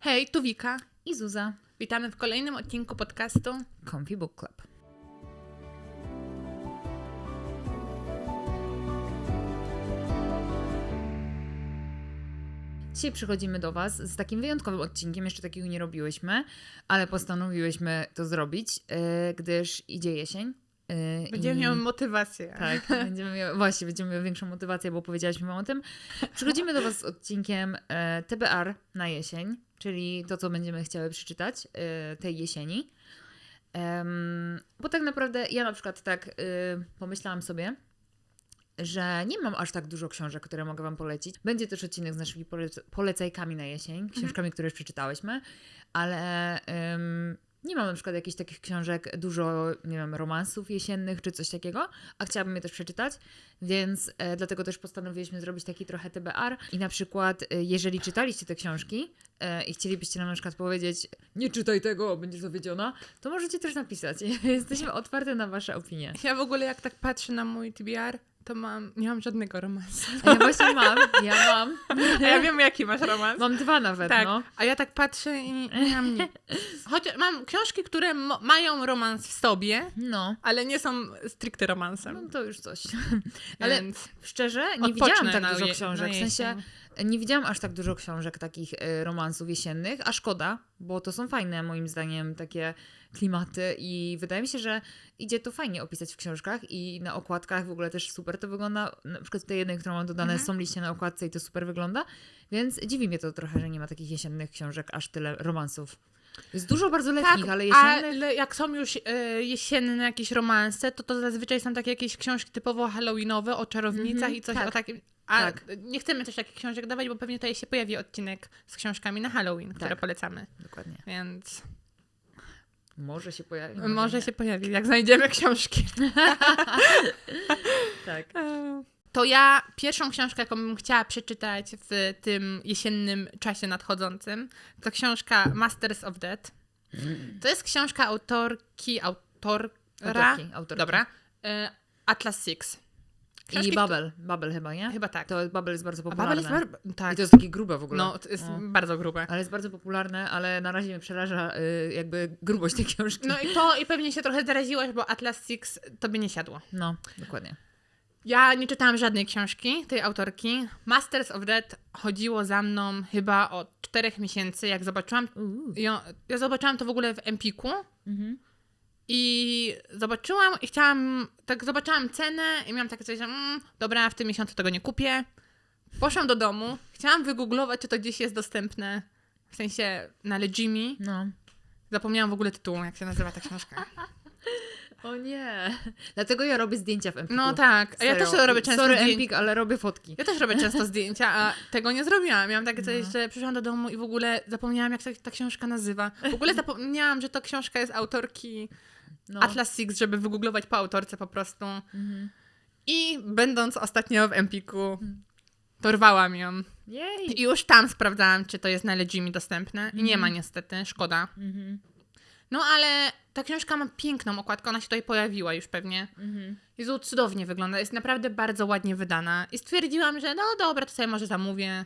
Hej, tu Wika. i Zuza. Witamy w kolejnym odcinku podcastu. Comfy Book Club. Dzisiaj przychodzimy do Was z takim wyjątkowym odcinkiem, jeszcze takiego nie robiłyśmy, ale postanowiłyśmy to zrobić, yy, gdyż idzie jesień. yy, Będziemy i- miały motywację. Tak, będziemy miały, właśnie, będziemy miały większą motywację, bo powiedziałyśmy o tym. Przychodzimy do Was z odcinkiem e, TBR na jesień, czyli to, co będziemy chciały przeczytać e, tej jesieni. Bo tak naprawdę ja na przykład tak e, pomyślałam sobie, że nie mam aż tak dużo książek, które mogę Wam polecić. Będzie też odcinek z naszymi polec- polecajkami na jesień, książkami, które już przeczytałyśmy, ale nie mam na przykład jakichś takich książek, dużo, nie wiem, romansów jesiennych czy coś takiego, a chciałabym je też przeczytać, więc e, dlatego też postanowiłyśmy zrobić taki trochę TBR i na przykład, e, jeżeli czytaliście te książki e, i chcielibyście nam na przykład powiedzieć, nie czytaj tego, będziesz dowiedziona, to możecie też napisać. Jesteśmy otwarte na Wasze opinie. Ja w ogóle jak tak patrzę na mój TBR, to mam, nie mam żadnego romansu. A ja właśnie mam, ja mam. A ja wiem, jaki masz romans. Mam dwa nawet, tak, no. a ja tak patrzę i nie mam nic. Chociaż mam książki, które mają romans w sobie, No. ale nie są stricte romansem. No to już coś. Ale Więc szczerze, nie widziałam tak dużo je- książek. W sensie jesień. Nie widziałam aż tak dużo książek takich e, romansów jesiennych, a szkoda, bo to są fajne moim zdaniem takie klimaty i wydaje mi się, że idzie to fajnie opisać w książkach i na okładkach w ogóle też super to wygląda. Na przykład tej jednej, którą mam dodane, Mhm. są liście na okładce i to super wygląda, więc dziwi mnie to trochę, że nie ma takich jesiennych książek, aż tyle romansów. Jest dużo bardzo letnich, ale jesiennych... Tak, ale jak są już e, jesienne jakieś romanse, to to zazwyczaj są takie jakieś książki typowo halloweenowe o czarownicach Mhm, i coś tak. o takim. A Tak. nie chcemy też takich książek dawać, bo pewnie tutaj się pojawi odcinek z książkami na Halloween, które Tak. polecamy. Dokładnie. Więc Może się pojawi. może się pojawi, jak znajdziemy książki. Tak. To ja pierwszą książkę, jaką bym chciała przeczytać w tym jesiennym czasie nadchodzącym, to książka Masters of Death. To jest książka autorki, autora. Autorki, autorki. Dobra. E, Atlas Six. Książki, I Babel. Babel chyba, nie? Chyba tak. To Babel jest bardzo A popularne. Babel jest bar- tak. I to jest takie grube w ogóle. No, to jest No. bardzo grube. Ale jest bardzo popularne, ale na razie mnie przeraża y, jakby grubość tej książki. No i to, i pewnie się trochę zaraziłaś, bo Atlas Six tobie nie siadło. No, dokładnie. Ja nie czytałam żadnej książki tej autorki. Masters of Death chodziło za mną chyba od czterech miesięcy, jak zobaczyłam ją, ja zobaczyłam to w ogóle w Empiku Mhm. i zobaczyłam i chciałam, tak zobaczyłam cenę i miałam takie coś, że mm, dobra, w tym miesiącu tego nie kupię. Poszłam do domu, chciałam wygooglować, czy to gdzieś jest dostępne, w sensie na Legimi. No. Zapomniałam w ogóle tytułu, jak się nazywa ta książka. O nie. Dlatego ja robię zdjęcia w Empiku. No tak, a ja Serio. też robię często Sorry zdjęcia. Empik, ale robię fotki. Ja też robię często zdjęcia, a tego nie zrobiłam. Miałam takie coś, No. że przyszłam do domu i w ogóle zapomniałam, jak ta, ta książka nazywa. W ogóle zapomniałam, że to książka jest autorki No. Atlas Six, żeby wygooglować po autorce po prostu. Mhm. I będąc ostatnio w Empiku, dorwałam ją. Jej. I już tam sprawdzałam, czy to jest na Legimi dostępne. I nie ma niestety, szkoda. Mhm. No ale ta książka ma piękną okładkę, ona się tutaj pojawiła już pewnie. Mhm. Jezu, cudownie wygląda, jest naprawdę bardzo ładnie wydana. I stwierdziłam, że no dobra, to sobie może zamówię,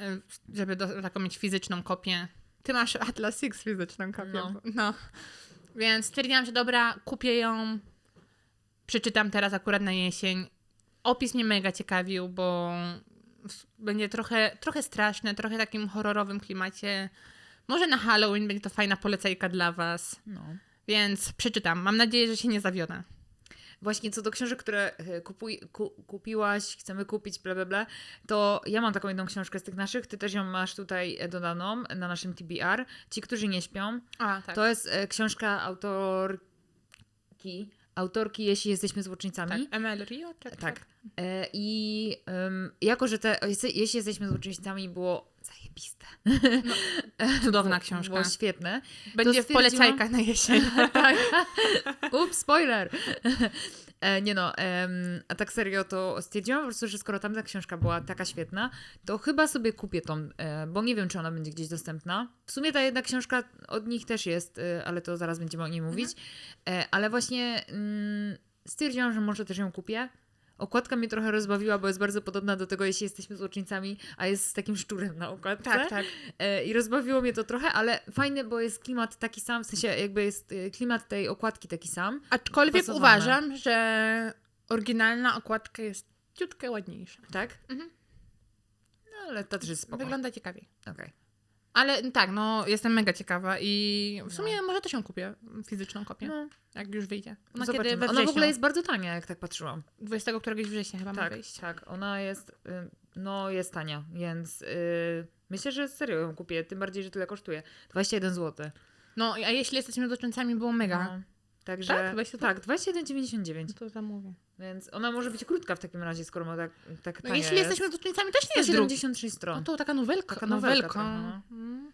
y, żeby do, taką mieć fizyczną kopię. Ty masz Atlas Six fizyczną kopię. No. No. Więc stwierdziłam, że dobra, kupię ją, przeczytam teraz akurat na jesień. Opis mnie mega ciekawił, bo będzie trochę, trochę straszne, trochę takim horrorowym klimacie. Może na Halloween będzie to fajna polecajka dla was. No. Więc przeczytam. Mam nadzieję, że się nie zawiodę. Właśnie co do książek, które e, kupuj, ku, kupiłaś, chcemy kupić, bla, bla, bla, to ja mam taką jedną książkę z tych naszych, ty też ją masz tutaj e, dodaną na naszym TBR. Ci, którzy nie śpią, A, tak. to jest e, książka autorki, autorki Jeśli jesteśmy tak. złoczyńcami. ML Rio? Czy Tak. E, I em, jako, że te, jeśli jesteśmy złoczyńcami było zajebiste. Cudowna Było- książka. Było świetne. Będzie w polecajkach na jesień. tak. Ups, spoiler. E, nie no, em, a tak serio to stwierdziłam po prostu, że skoro tamta książka była taka świetna, to chyba sobie kupię tą, e, bo nie wiem, czy ona będzie gdzieś dostępna. W sumie ta jedna książka od nich też jest, e, ale to zaraz będziemy o niej mówić. E, ale właśnie mm, stwierdziłam, że może też ją kupię, Okładka mnie trochę rozbawiła, bo jest bardzo podobna do tego, jeśli jesteśmy złoczyńcami, a jest z takim szczurem na okładce. Tak, tak. E, I rozbawiło mnie to trochę, ale fajne, bo jest klimat taki sam, w sensie jakby jest e, klimat tej okładki taki sam. Aczkolwiek Dopasowane. uważam, że oryginalna okładka jest ciutkę ładniejsza. Tak? Mhm. No ale to też jest spoko. Wygląda ciekawiej. Okej. Ale tak, no jestem mega ciekawa i w No. sumie może też ją kupię, fizyczną kopię, No, jak już wyjdzie. Ona zobaczymy. kiedy Ona w ogóle jest bardzo tania, jak tak patrzyłam. 20 któregoś września chyba ma Tak, wyjść. tak. Ona jest, no jest tania, więc y, myślę, że serio ją kupię, tym bardziej, że tyle kosztuje. 21 zł. No a jeśli jesteśmy złoczyńcami, było mega. No, także, Tak? 20 tak, 21,99. No to zamówię. Więc ona może być krótka w takim razie, skoro ma tak, tak No, jeśli jest. jesteśmy złoczyńcami, też nie jest drugi. 176 No stron. to taka nowelka. Taka nowelka nowelka. no. Mm.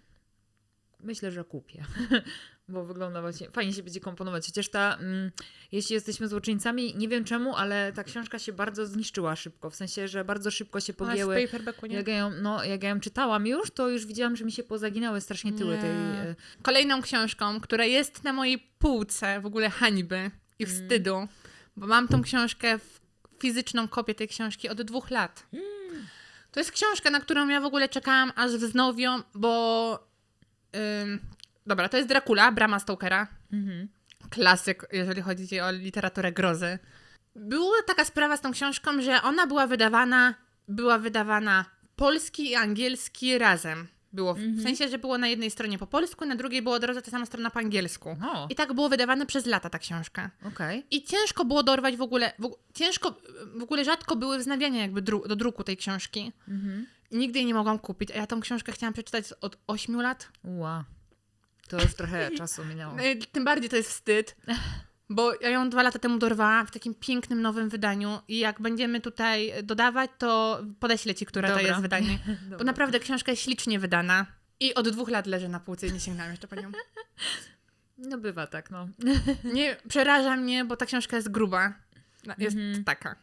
Myślę, że kupię, bo wygląda właśnie, fajnie się będzie komponować. Chociaż ta, mm, jeśli jesteśmy złoczyńcami, nie wiem czemu, ale ta książka się bardzo zniszczyła szybko. W sensie, że bardzo szybko się jest pogięły. paperbacku, nie? Jak ja, ją, no, jak ja ją czytałam już, to już widziałam, że mi się pozaginały strasznie tyły Nie. tej... e, Kolejną książką, która jest na mojej półce w ogóle hańby i Mm. wstydu, bo mam tą książkę, fizyczną kopię tej książki od dwóch lat. Mm. To jest książka, na którą ja w ogóle czekałam, aż wznowią, bo... Ym, dobra, to jest Dracula, Brama Stokera. Mhm. klasyk, jeżeli chodzi o literaturę grozy. Była taka sprawa z tą książką, że ona była wydawana, była wydawana polski i angielski razem. Było, w Mhm. sensie, że było na jednej stronie po polsku, na drugiej było od razu ta sama strona po angielsku. O, I tak było wydawane przez lata ta książka. okej. I ciężko było dorwać w ogóle, w, ciężko, w ogóle rzadko były wznawiania jakby dru, do druku tej książki. Mhm. Nigdy jej nie mogłam kupić, a ja tą książkę chciałam przeczytać od 8 lat. Ła. To już trochę czasu minęło. No i tym bardziej to jest wstyd, bo ja ją dwa lata temu dorwałam w takim pięknym, nowym wydaniu i jak będziemy tutaj dodawać, to podeślę ci, które to Dobra. jest wydanie. Bo Dobra. naprawdę książka jest ślicznie wydana i od dwóch lat leży na półce i nie sięgnęłam jeszcze po nią. No bywa tak, no. Nie, przeraża mnie, bo ta książka jest gruba. No, Jest Mhm. taka.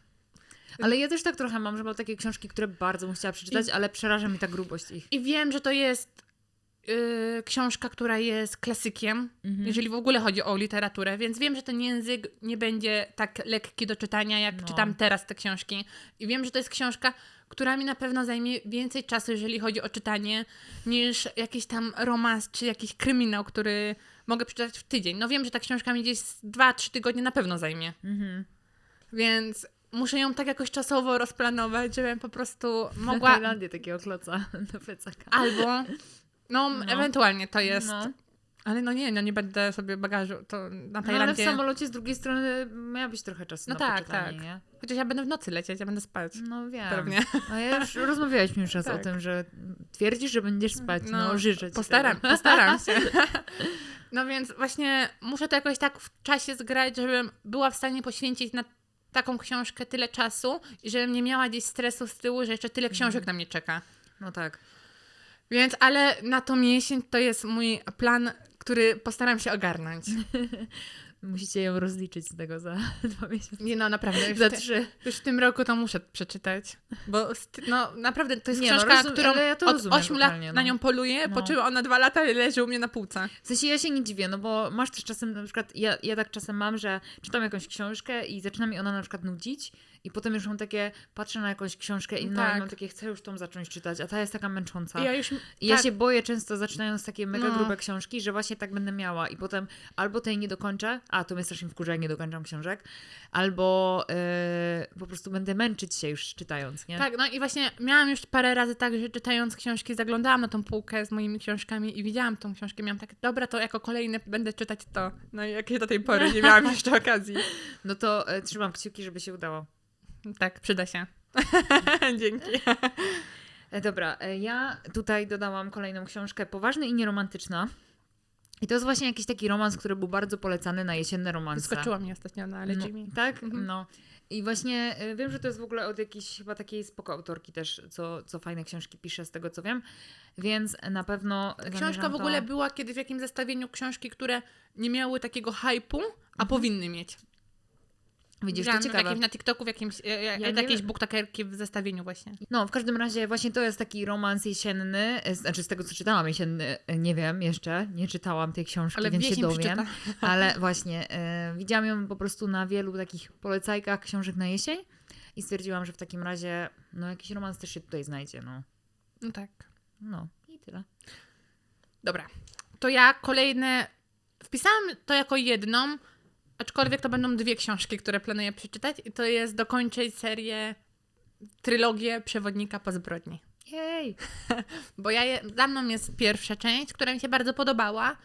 Ale ja też tak trochę mam, że mam takie książki, które bardzo bym chciała przeczytać, ale przeraża mi ta grubość ich. I wiem, że to jest yy, książka, która jest klasykiem, Mhm. jeżeli w ogóle chodzi o literaturę, więc wiem, że ten język nie będzie tak lekki do czytania, jak No. czytam teraz te książki. I wiem, że to jest książka, która mi na pewno zajmie więcej czasu, jeżeli chodzi o czytanie, niż jakiś tam romans czy jakiś kryminał, który mogę przeczytać w tydzień. No wiem, że ta książka mi gdzieś z 2-3 tygodnie na pewno zajmie. Mhm. Więc muszę ją tak jakoś czasowo rozplanować, żebym po prostu Mogła... mogła... Tajlandię takiego kloca do plecaka. Albo... No, No. ewentualnie to jest. No. Ale no nie, no nie będę sobie bagażu to na No, ale w samolocie z drugiej strony miała być trochę czasu No na tak, tak. nie? Chociaż ja będę w nocy lecieć, ja będę spać. No wiem. Pewnie. A ja już rozmawialiśmy już raz o Tak. tym, że twierdzisz, że będziesz spać. No, No, życzę Postaram, tego. postaram się. No więc właśnie muszę to jakoś tak w czasie zgrać, żebym była w stanie poświęcić na taką książkę tyle czasu i żebym nie miała gdzieś stresu z tyłu, że jeszcze tyle książek na mnie czeka. No tak. Więc, ale na tą jesień to jest mój plan, który postaram się ogarnąć. Musicie ją rozliczyć z tego za dwa miesiące. Nie no, naprawdę. Już, Za trzy. już w tym roku to muszę przeczytać. Bo no naprawdę to jest Nie, no, książka, rozum- którą ja to od rozumiem 8 lat totalnie, na no. nią poluję, po No. czym ona dwa lata leży u mnie na półce. W sensie ja się nie dziwię, no bo masz też czasem na przykład, ja, ja tak czasem mam, że czytam jakąś książkę i zaczyna mi ona na przykład nudzić i potem już mam takie, patrzę na jakąś książkę inną Tak. i mam takie, chcę już tą zacząć czytać, a ta jest taka męcząca. Ja już... I ja tak, się boję często, zaczynając takie mega No. grube książki, że właśnie tak będę miała i potem albo tej nie dokończę, a to mnie strasznie wkurza, jak nie dokończam książek, albo yy, po prostu będę męczyć się już czytając, nie? Tak, no i właśnie miałam już parę razy tak, że czytając książki zaglądałam na tą półkę z moimi książkami i widziałam tą książkę, miałam tak, dobra, to jako kolejne będę czytać to. No i jakieś do tej pory nie miałam jeszcze okazji. No to e, trzymam kciuki, żeby się udało. Tak, przyda się. Dzięki. E, dobra, e, ja tutaj dodałam kolejną książkę, poważny i nieromantyczna. I to jest właśnie jakiś taki romans, który był bardzo polecany na jesienne romanse. Skoczyła mi ostatnio na No, Legimi. tak? Mhm. No. I właśnie e, wiem, że to jest w ogóle od jakiejś chyba takiej spoko autorki też, co, co fajne książki pisze, z tego co wiem. Więc na pewno. Książka w ogóle to... była kiedyś w jakimś zestawieniu książki, które nie miały takiego hypu, a Mhm. powinny mieć. Widzisz, to Widziałam w ciekawe. jakimś, na TikToku, w jakimś, e, e, nie jakieś wiem. booktakerki w zestawieniu właśnie. No, w każdym razie właśnie to jest taki romans jesienny, e, znaczy z tego co czytałam jesienny, nie wiem jeszcze, nie czytałam tej książki, Ale więc się dowiem. przeczyta. Ale właśnie, e, widziałam ją po prostu na wielu takich polecajkach książek na jesień I stwierdziłam, że w takim razie, no jakiś romans też się tutaj znajdzie, no. No tak. No i tyle. Dobra. To ja kolejne. Wpisałam to jako jedną, aczkolwiek to będą dwie książki, które planuję przeczytać. I to jest dokończyć serię, trylogię Przewodnika po zbrodni. Jej! Bo ja je, za mną jest pierwsza część, która mi się bardzo podobała.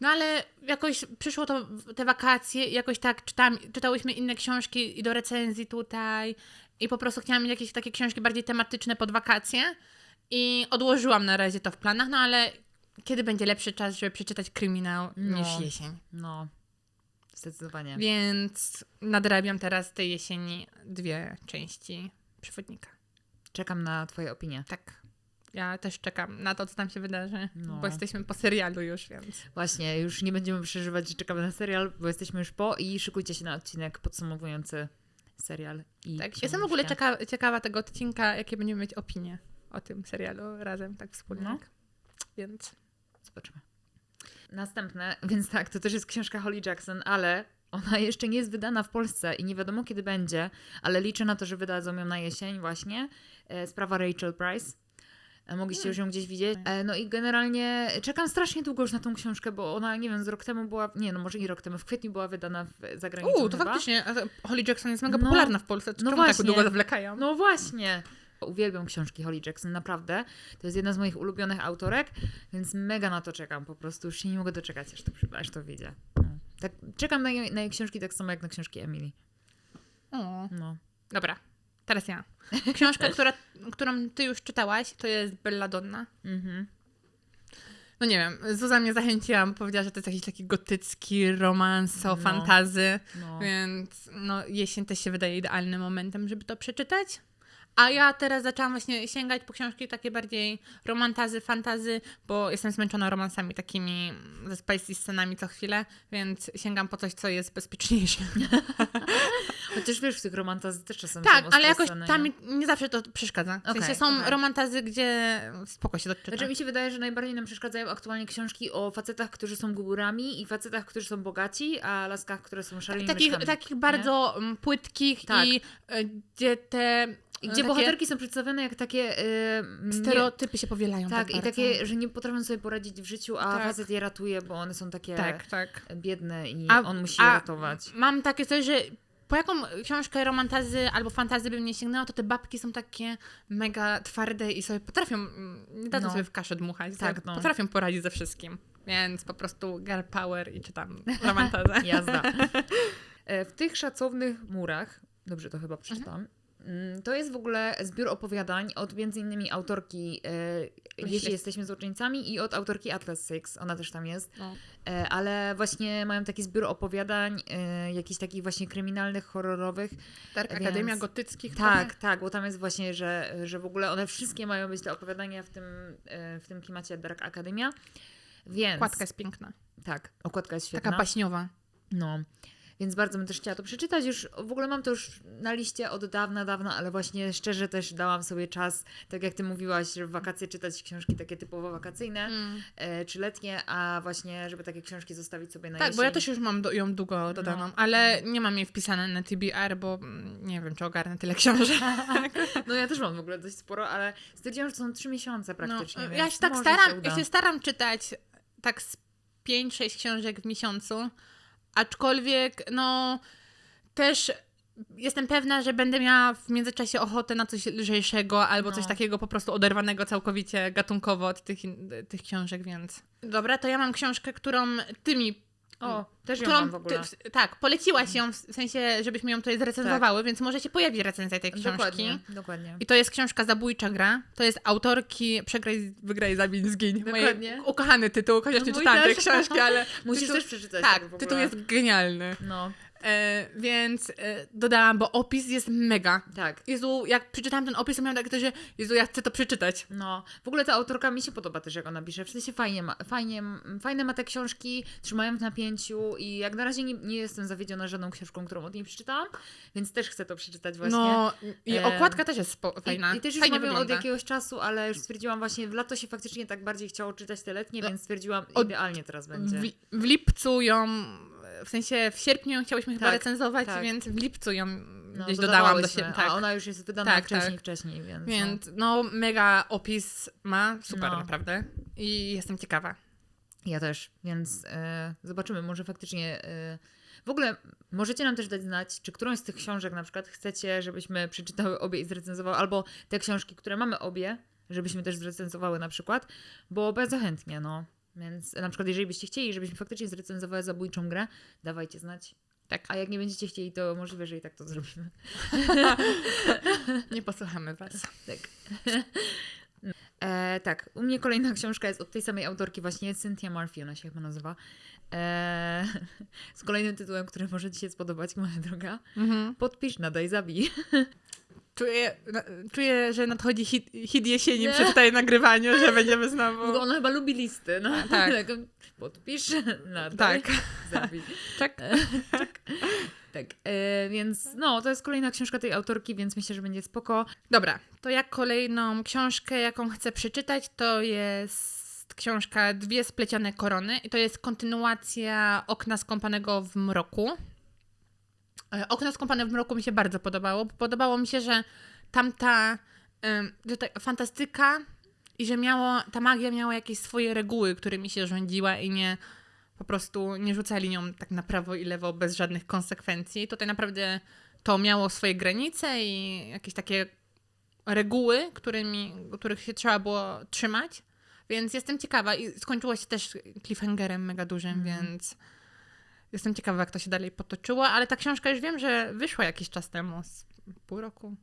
No ale jakoś przyszło to te wakacje i jakoś tak czytam, czytałyśmy inne książki i do recenzji tutaj i po prostu chciałam mieć jakieś takie książki bardziej tematyczne pod wakacje i odłożyłam na razie to w planach, no ale kiedy będzie lepszy czas, żeby przeczytać kryminał No. niż jesień. No, zdecydowanie. Więc nadrabiam teraz tej jesieni dwie części przewodnika. Czekam na twoje opinie. Tak. Ja też czekam na to, co tam się wydarzy, No. bo jesteśmy po serialu już, więc... Właśnie, już nie będziemy przeżywać, że czekamy na serial, bo jesteśmy już po i szykujcie się na odcinek podsumowujący serial i Tak, jestem w ogóle książkę. cieka- ciekawa tego odcinka, jakie będziemy mieć opinie o tym serialu razem, tak wspólnie. No. Więc Zobaczymy. Następne, więc tak, to też jest książka Holly Jackson, ale ona jeszcze nie jest wydana w Polsce i nie wiadomo kiedy będzie, ale liczę na to, że wydadzą ją na jesień właśnie. E, Sprawa Rachel Price. E, Mogliście już ją gdzieś widzieć. E, No i generalnie czekam strasznie długo już na tą książkę, bo ona, nie wiem, z rok temu była, nie no może i rok temu, w kwietniu była wydana w zagranicy Uuu, to faktycznie a to Holly Jackson jest mega No. popularna w Polsce. No Czemu tak właśnie. długo zawlekają? No właśnie. Uwielbiam książki Holly Jackson, naprawdę. To jest jedna z moich ulubionych autorek, więc mega na to czekam. Po prostu już się nie mogę doczekać, aż to, aż to wyjdzie. No. Tak, czekam na jej, na jej książki tak samo jak na książki Emily. O. No. Dobra, teraz ja. Książka, która, którą ty już czytałaś, to jest Belladonna. Mhm. No nie wiem, Zuza mnie zachęciła, bo powiedziała, że to jest jakiś taki gotycki romans o No. fantazy. No. Więc no, jesień też się wydaje idealnym momentem, żeby to przeczytać. A ja teraz zaczęłam właśnie sięgać po książki takie bardziej romantazy, fantazy, bo jestem zmęczona romansami takimi ze spicy scenami co chwilę, więc sięgam po coś, co jest bezpieczniejsze. Chociaż wiesz, w tych romantazach też czasem tak, ale jakoś ostre tam sceny, mi nie zawsze to przeszkadza. W sensie Okej, są okej. romantazy, gdzie spoko się to nie? czyta. Znaczy mi się wydaje, że najbardziej nam przeszkadzają aktualnie książki o facetach, którzy są górami i facetach, którzy są bogaci, a laskach, które są szarymi takich, takich nie? bardzo mm, płytkich Tak. i y, gdzie te gdzie takie bohaterki są przedstawione jak takie... y, nie- stereotypy się powielają. Tak, Tak, i takie, że nie potrafią sobie poradzić w życiu, a Tak. facet je ratuje, bo one są takie Tak, tak. biedne i A- on musi je ratować. Mam takie coś, że po jaką książkę romantazy albo fantazy bym nie sięgnęła, to te babki są takie mega twarde i sobie potrafią, mm, nie dadzą No. sobie w kaszę dmuchać, Tak, tak, no. potrafią poradzić ze wszystkim. Więc po prostu girl power i czytam romantazę. Jazda. E, W tych szacownych murach, dobrze to chyba przeczytam, mm, to jest w ogóle zbiór opowiadań od między innymi autorki e, Jeśli Myślę- jesteśmy złoczyńcami i od autorki Atlas Six, ona też tam jest. No. E, ale właśnie mają taki zbiór opowiadań, e, jakichś takich właśnie kryminalnych, horrorowych. Dark Więc- Akademia Gotyckich. Tak, tak, bo tam jest właśnie, że, że w ogóle one wszystkie mają być te opowiadania w tym, w tym klimacie Dark Academia. Więc. Okładka jest piękna. Tak, okładka jest świetna. Taka baśniowa. No. Więc bardzo bym też chciała to przeczytać. Już w ogóle mam to już na liście od dawna, dawna, ale właśnie szczerze też dałam sobie czas, tak jak ty mówiłaś, w wakacje czytać książki takie typowo wakacyjne Mm. e, czy letnie, a właśnie, żeby takie książki zostawić sobie na Tak, jesień. bo ja też już mam do, ją długo dodaną, No. ale nie mam jej wpisane na TBR, bo mm, nie wiem, czy ogarnę tyle książek. No ja też mam w ogóle dość sporo, ale stwierdziłam, że to są trzy miesiące praktycznie. No, ja się tak staram, uda. ja się staram czytać tak z 5-6 książek w miesiącu, aczkolwiek no też jestem pewna, że będę miała w międzyczasie ochotę na coś lżejszego albo No. coś takiego po prostu oderwanego całkowicie gatunkowo od tych, tych książek, więc... Dobra, to ja mam książkę, którą ty mi O, też ją którą mam w ogóle. Ty, tak, poleciłaś ją w sensie, żebyśmy ją tutaj zrecenzowały, więc może się pojawi recenzja tej książki. Dokładnie, dokładnie. I to jest książka Zabójcza gra. To jest autorki Przegraj, wygraj, zabiń, zgiń. Dokładnie. Moje ukochany tytuł, chociaż No nie mój czytałam tej książki, ale Musisz tytuł, też przeczytać tak, ogóle. tytuł jest genialny. No, E, więc e, dodałam, bo opis jest mega. tak. Jezu, jak przeczytałam ten opis, to miałam takie, że Jezu, ja chcę to przeczytać. No, w ogóle ta autorka mi się podoba też, jak ona pisze. W sensie fajnie ma, fajnie, fajne ma te książki, trzymają w napięciu i jak na razie nie, nie jestem zawiedziona żadną książką, którą od niej przeczytałam, więc też chcę to przeczytać właśnie. No, i E, okładka też jest spo, fajna. I, I też już Fajnie od jakiegoś czasu, ale już stwierdziłam właśnie, w lato się faktycznie tak bardziej chciało czytać te letnie, No, więc stwierdziłam, od- idealnie teraz będzie. W, w lipcu ją w sensie w sierpniu ją chciałyśmy chyba Tak, recenzować, tak. więc w lipcu ją No, gdzieś dodałam do siebie. Tak. A ona już jest wydana Tak, wcześniej, tak. wcześniej, więc... Więc no mega opis ma, super No. naprawdę. I jestem ciekawa. Ja też, więc e, zobaczymy, może faktycznie. E, w ogóle możecie nam też dać znać, czy którąś z tych książek na przykład chcecie, żebyśmy przeczytały obie i zrecenzowały, albo te książki, które mamy obie, żebyśmy też zrecenzowały na przykład, bo bardzo chętnie, no. Więc na przykład, jeżeli byście chcieli, żebyśmy faktycznie zrecenzowały zabójczą grę, dawajcie znać. Tak. A jak nie będziecie chcieli, to możliwe, że i tak to zrobimy. Nie posłuchamy was. Tak. E, tak, u mnie kolejna książka jest od tej samej autorki, właśnie Cynthia Murphy, ona się chyba nazywa. E, z kolejnym tytułem, który może Ci się spodobać, moja droga. Mhm. Podpisz, nadaj, zabij. Czuję, na, czuję, że nadchodzi hit, hit jesieni Nie. przy tutaj nagrywaniu, że będziemy Bo znowu... ona chyba lubi listy. No. tak. Podpisz, nadaj, Tak. zabij. Tak. Tak, e, więc no, to jest kolejna książka tej autorki, więc myślę, że będzie spoko. Dobra, to jak kolejną książkę, jaką chcę przeczytać, to jest książka Dwie splecione korony i to jest kontynuacja Okna skąpanego w mroku. E, Okno skąpane w mroku mi się bardzo podobało. bo Podobało mi się, że tamta że ta fantastyka i że miało, ta magia miała jakieś swoje reguły, którymi się rządziła i nie po prostu nie rzucali nią tak na prawo i lewo bez żadnych konsekwencji. Tutaj naprawdę to miało swoje granice i jakieś takie reguły, którymi, których się trzeba było trzymać. Więc jestem ciekawa i skończyło się też cliffhangerem mega dużym, Mhm. więc jestem ciekawa, jak to się dalej potoczyło, ale ta książka już wiem, że wyszła jakiś czas temu, z pół roku.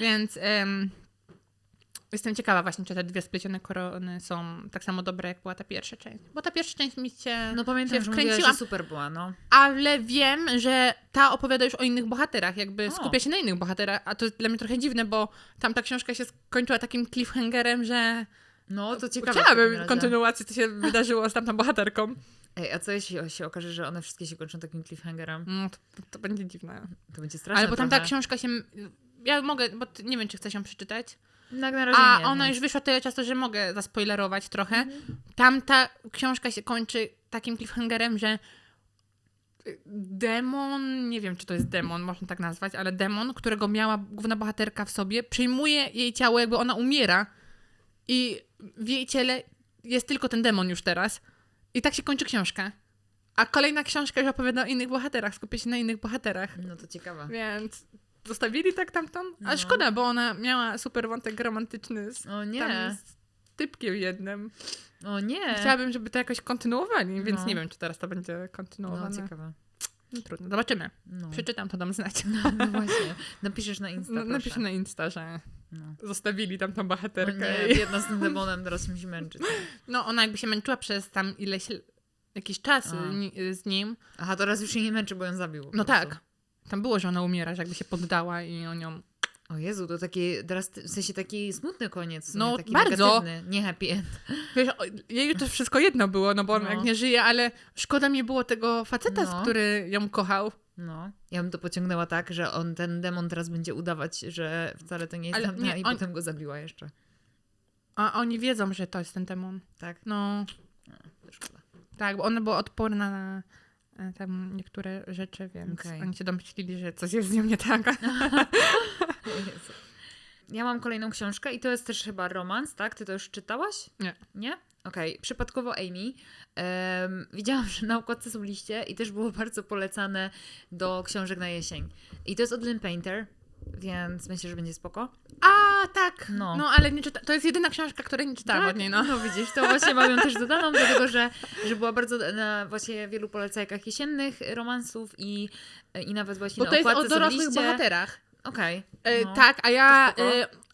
Więc em, jestem ciekawa właśnie, czy te dwie splecione korony są tak samo dobre, jak była ta pierwsza część. Bo ta pierwsza część mi się No pamiętam, się że mówiłaś, że wkręciłam. super była, no. Ale wiem, że ta opowiada już o innych bohaterach, jakby O. skupia się na innych bohaterach, a to jest dla mnie trochę dziwne, bo tamta książka się skończyła takim cliffhangerem, że No, to ciekawe. chciałabym kontynuacji, co się wydarzyło z tamtą bohaterką. Ej, a co jeśli się okaże, że one wszystkie się kończą takim cliffhangerem? No, to, to będzie dziwne. To będzie straszne Ale bo tamta trochę. książka się... Ja mogę, bo nie wiem, czy chcesz ją przeczytać. Tak na razie A nie, ona już wyszła tyle czasu, że mogę zaspoilerować trochę. Tamta książka się kończy takim cliffhangerem, że demon, nie wiem czy to jest demon, można tak nazwać, ale demon, którego miała główna bohaterka w sobie, przyjmuje jej ciało, jakby ona umiera i w jej ciele jest tylko ten demon już teraz. I tak się kończy książka. A kolejna książka już opowiada o innych bohaterach, skupia się na innych bohaterach. No to ciekawe. Więc zostawili tak tamtą? No. Ale szkoda, bo ona miała super wątek romantyczny z, O nie, z typkiem jednym. o nie. Chciałabym, żeby to jakoś kontynuowali, więc No. nie wiem, czy teraz to będzie No kontynuowane. ciekawe. No, trudno, zobaczymy. No. Przeczytam, to dam znać. No, no właśnie. Napiszesz na Insta, No, napiszę na Insta, że No. zostawili tam tą O bohaterkę. nie, i- jedna z tym demonem teraz musi męczyć. No, ona jakby się męczyła przez tam ileś, jakiś czas A. z nim. Aha, teraz już się nie męczy, bo ją zabił. No tak. Tam było, że ona umiera, że jakby się poddała i on ją... O Jezu, to taki, teraz w sensie taki smutny koniec. No, taki bardzo. Negatywny, nie happy end. Wiesz, o- jej to wszystko jedno było, no bo on No. jak nie żyje, ale szkoda mi było tego faceta, No. który ją kochał. No, ja bym to pociągnęła tak, że on, ten demon teraz będzie udawać, że wcale to nie jest Ale tamta nie, i on- potem go zabiła jeszcze. A oni wiedzą, że to jest ten demon. Tak? No, To Szkoda. tak, bo ona była odporna na e, tam niektóre rzeczy, więc Okej. oni się domyślili, że coś jest z nią nie tak. Ja mam kolejną książkę i to jest też chyba romans, tak? Ty to już czytałaś? Nie. Nie? Okej. Przypadkowo Amy. Em, widziałam, że na okładce są liście i też było bardzo polecane do książek na jesień. I to jest od Lynn Painter, więc myślę, że będzie spoko. A, tak, No. no, ale nie czyta- to jest jedyna książka, której nie czytałam od niej, no. no widzisz, to właśnie mam ją też dodaną, dlatego że, że była bardzo na właśnie wielu polecajkach jesiennych romansów i, i nawet właśnie Bo na to jest o dorosłych liście. bohaterach. Okej. E, no. Tak, a ja...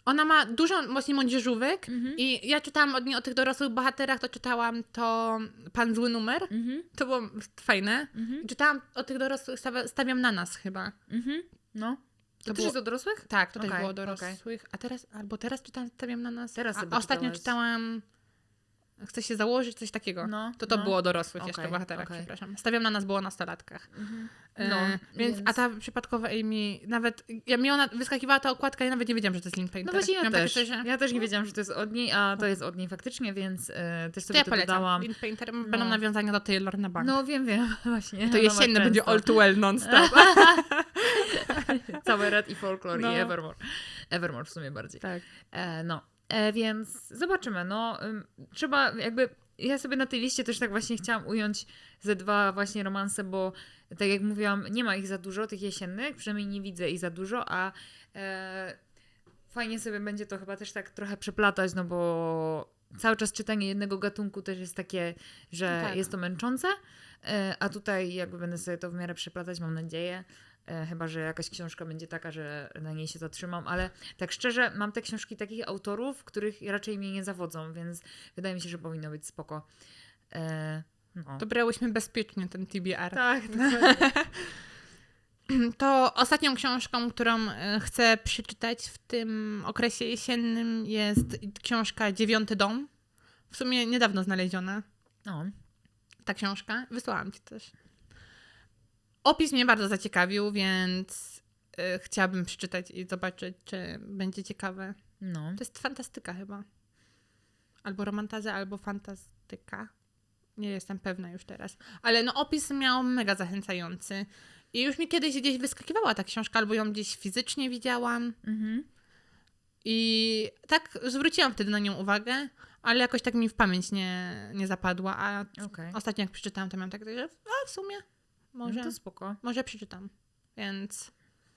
Ona ma dużo właśnie młodzieżówek Mhm. i ja czytałam od niej o tych dorosłych bohaterach, to czytałam to Pan Zły Numer. Mhm. To było fajne. Mhm. Czytałam o tych dorosłych, stawia- stawiam na nas chyba. No. To, To też było- jest do dorosłych? Tak, to też Okej, było dorosłych. A teraz, albo teraz czytam, stawiam na nas. Teraz a, ostatnio czytałam chce się założyć, coś takiego. No, to to no. było dorosłych jeszcze Okej, bohaterach, okej. przepraszam. Stawiam na nas było nastolatkach. E, No, więc, więc- A ta przypadkowa Amy, nawet, ja mi ona wyskakiwała ta okładka, ja nawet nie wiedziałam, że to jest Link No Painter. właśnie ja Miałam takie też. coś, że- Ja też nie wiedziałam, że to jest od niej, a to jest od niej faktycznie, więc e, też To sobie ja to, polecam. dodałam. Link Painter, No. będą nawiązania do Taylor na bank. No wiem, wiem, właśnie. to jesienne będzie all too well non-stop. Całe Red i Folklore No. i Evermore. Evermore w sumie bardziej. tak. E, no, e, więc zobaczymy. No, trzeba jakby. Ja sobie na tej liście też tak właśnie chciałam ująć ze dwa właśnie romanse, bo tak jak mówiłam, nie ma ich za dużo, tych jesiennych, przynajmniej nie widzę ich za dużo, a e, fajnie sobie będzie to chyba też tak trochę przeplatać, no bo cały czas czytanie jednego gatunku też jest takie, że Tak. jest to męczące, e, a tutaj jakby będę sobie to w miarę przeplatać, mam nadzieję. E, Chyba, że jakaś książka będzie taka, że na niej się zatrzymam, ale tak szczerze, mam te książki takich autorów, których raczej mnie nie zawodzą, więc wydaje mi się, że powinno być spoko. E, no. To brałyśmy bezpiecznie ten TBR. Tak, dokładnie. To ostatnią książką, którą e, chcę przeczytać w tym okresie jesiennym jest książka Dziewiąty Dom. W sumie niedawno znaleziona No. ta książka. Wysłałam ci też. Opis mnie bardzo zaciekawił, więc e, chciałabym przeczytać i zobaczyć, czy będzie ciekawe. no. To jest fantastyka chyba. Albo romantaza, albo fantastyka. Nie jestem pewna już teraz. Ale no opis miał mega zachęcający. I już mi kiedyś gdzieś wyskakiwała ta książka, albo ją gdzieś fizycznie widziałam. Mhm. I tak zwróciłam wtedy na nią uwagę, ale jakoś tak mi w pamięć nie, nie zapadła. A Okej. ostatnio jak przeczytałam, to miałam tak, że a w sumie może, No to spoko. może przeczytam. Więc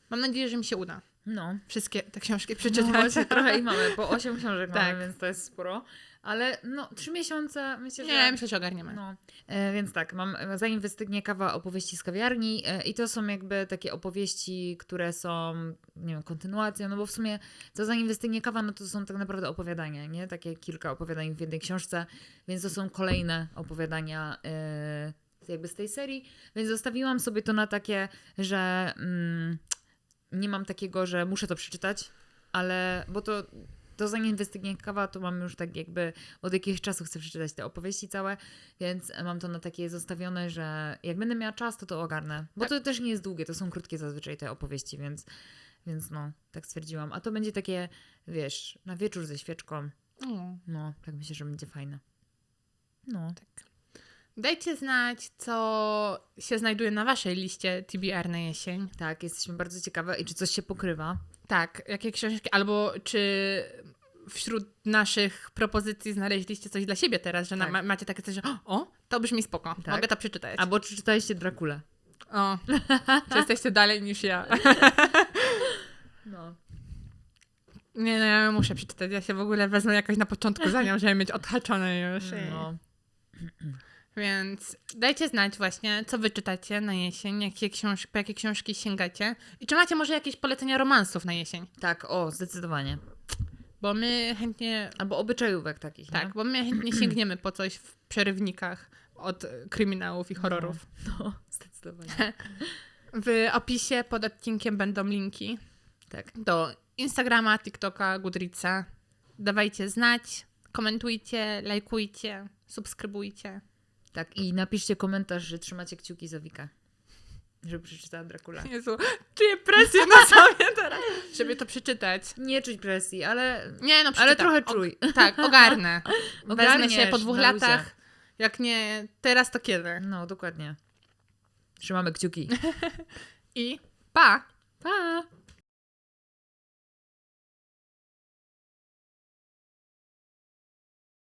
mam nadzieję, że mi się uda No. wszystkie te książki No przeczytać. właśnie, trochę i mamy, bo osiem książek Tak. mamy, więc to jest sporo. Ale no, trzy miesiące myślę, że... Nie, myślę, że ogarniemy. No, e, więc tak, mam zanim wystygnie kawa opowieści z kawiarni e, i to są jakby takie opowieści, które są, nie wiem, kontynuacją, no bo w sumie co zanim wystygnie kawa, no to są tak naprawdę opowiadania, nie? Takie kilka opowiadań w jednej książce, więc to są kolejne opowiadania e, jakby z tej serii, więc zostawiłam sobie to na takie, że mm, nie mam takiego, że muszę to przeczytać, ale, bo to to zanim wystygnie kawa, to mam już tak jakby od jakiegoś czasu chcę przeczytać te opowieści całe, więc mam to na takie zostawione, że jak będę miała czas, to to ogarnę. Bo Tak. to też nie jest długie, to są krótkie zazwyczaj te opowieści, więc, więc no, tak stwierdziłam. A to będzie takie, wiesz, na wieczór ze świeczką. O. No, tak myślę, że będzie fajne. No. Dajcie znać, co się znajduje na waszej liście TBR na jesień. Tak, jesteśmy bardzo ciekawe i czy coś się pokrywa. Tak, jakie książki, albo czy wśród naszych propozycji znaleźliście coś dla siebie teraz, że na, Tak. ma, macie takie coś, że o, to brzmi spoko, Tak. mogę to przeczytać. Albo czy czytaliście Drakulę? O, czy jesteście dalej niż ja? No. Nie, no ja muszę przeczytać, ja się w ogóle wezmę jakoś na początku za nią, żeby mieć odhaczone już. no. Więc dajcie znać właśnie, co wy czytacie na jesień, jakie książ- po jakie książki sięgacie i czy macie może jakieś polecenia romansów na jesień, Tak, o, zdecydowanie. bo my chętnie Albo obyczajówek takich, Tak, nie? bo my chętnie sięgniemy po coś w przerywnikach od kryminałów i horrorów. No, zdecydowanie. W opisie pod odcinkiem będą linki Tak. do Instagrama, TikToka, Goodreadsa. Dawajcie znać, komentujcie, lajkujcie, subskrybujcie. Tak, i napiszcie komentarz, że trzymacie kciuki za Wikę. Żeby przeczytała Dracula. Jezu, czuję presję na sobie teraz, żeby to przeczytać. Nie czuć presji, ale, Nie no, przeczytam. ale trochę O- czuj. tak, ogarnę. Ogarniesz się po dwóch na luzie. latach. Jak nie teraz, to kiedy? No, dokładnie. Trzymamy kciuki. I pa! Pa!